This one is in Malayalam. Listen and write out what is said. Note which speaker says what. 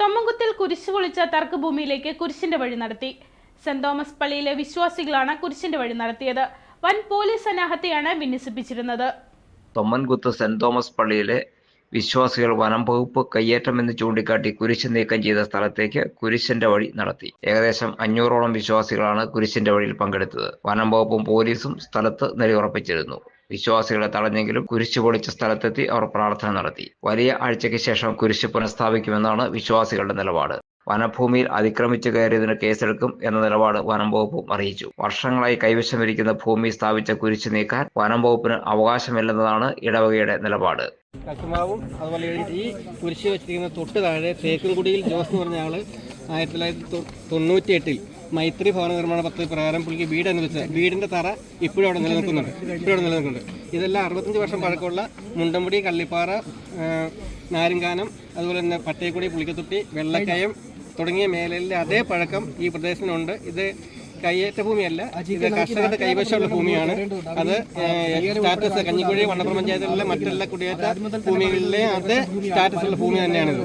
Speaker 1: തൊമ്മൻകുത്തിൽ കുരിശ് പൊളിച്ച തർക്കഭൂമിയിലേക്ക് കുരിശിന്റെ വഴി നടത്തി. സെന്റ് തോമസ് പള്ളിയിലെ വിശ്വാസികളാണ് കുരിശിന്റെ വഴി നടത്തിയത്. വൻ പോലീസ് സന്നാഹത്തെയാണ് വിന്യസിപ്പിച്ചിരുന്നത്.
Speaker 2: തൊമ്മൻകുത്ത് സെന്റ് തോമസ് പള്ളിയിലെ വിശ്വാസികൾ വനം വകുപ്പ് കയ്യേറ്റമെന്ന് ചൂണ്ടിക്കാട്ടി കുരിശ് നീക്കം ചെയ്ത സ്ഥലത്തേക്ക് കുരിശിന്റെ വഴി നടത്തി. ഏകദേശം അഞ്ഞൂറോളം വിശ്വാസികളാണ് കുരിശിന്റെ വഴിയിൽ പങ്കെടുത്തത്. വനം വകുപ്പും പോലീസും സ്ഥലത്ത് നിലയുറപ്പിച്ചിരുന്നു. വിശ്വാസികളെ തടഞ്ഞെങ്കിലും കുരിശ് പൊളിച്ച സ്ഥലത്തെത്തി അവർ പ്രാർത്ഥന നടത്തി. വലിയ ആഴ്ചയ്ക്ക് ശേഷം കുരിശ് പുനഃസ്ഥാപിക്കുമെന്നാണ് വിശ്വാസികളുടെ നിലപാട്. വനഭൂമിയിൽ അതിക്രമിച്ചു കയറിയതിന് കേസെടുക്കും എന്ന നിലപാട് വനം വകുപ്പും അറിയിച്ചു. വർഷങ്ങളായി കൈവശം ഇരിക്കുന്ന ഭൂമി സ്ഥാപിച്ച കുരിശു നീക്കാൻ വനം വകുപ്പിന് അവകാശമില്ലെന്നതാണ് ഇടവകയുടെ നിലപാട്.
Speaker 3: കക്കുമാവും അതുപോലെ ഈ കുരിശ് വെച്ചിരിക്കുന്ന തൊട്ട് താഴെ തേക്കൻകുടിയിൽ ജോസ് എന്ന് പറഞ്ഞ ആൾ ആയിരത്തി തൊള്ളായിരത്തി തൊണ്ണൂറ്റി എട്ടിൽ മൈത്രി ഭവന നിർമ്മാണ പദ്ധതി പ്രകാരം പുള്ളിക്ക് വീട് അനുവദിച്ച വീടിന്റെ തറ ഇപ്പോഴും അവിടെ നിലനിൽക്കുന്നുണ്ട്. ഇപ്പോഴും അവിടെ നിലനിൽക്കുന്നുണ്ട്. ഇതെല്ലാം അറുപത്തഞ്ച് വർഷം പഴക്കമുള്ള മുണ്ടമ്പുടി കള്ളിപ്പാറ നാരങ്കാനം അതുപോലെ തന്നെ പട്ടയക്കുടി പുളിക്കത്തുട്ടി വെള്ളക്കയം തുടങ്ങിയ മേഖലയിലെ അതേ പഴക്കം ഈ പ്രദേശത്തിനുണ്ട്. ഇത് കയ്യേറ്റ ഭൂമിയല്ല ഇത് കർഷകരുടെ കൈവശമുള്ള ഭൂമിയാണ്. അത് സ്റ്റാറ്റസ് കഞ്ഞിക്കുഴി വണ്ണപ്പുറം പഞ്ചായത്തിലെ മറ്റെല്ലാ കുടിയേറ്റ ഭൂമികളിലെ അതേ സ്റ്റാറ്റസുള്ള ഭൂമി തന്നെയാണിത്.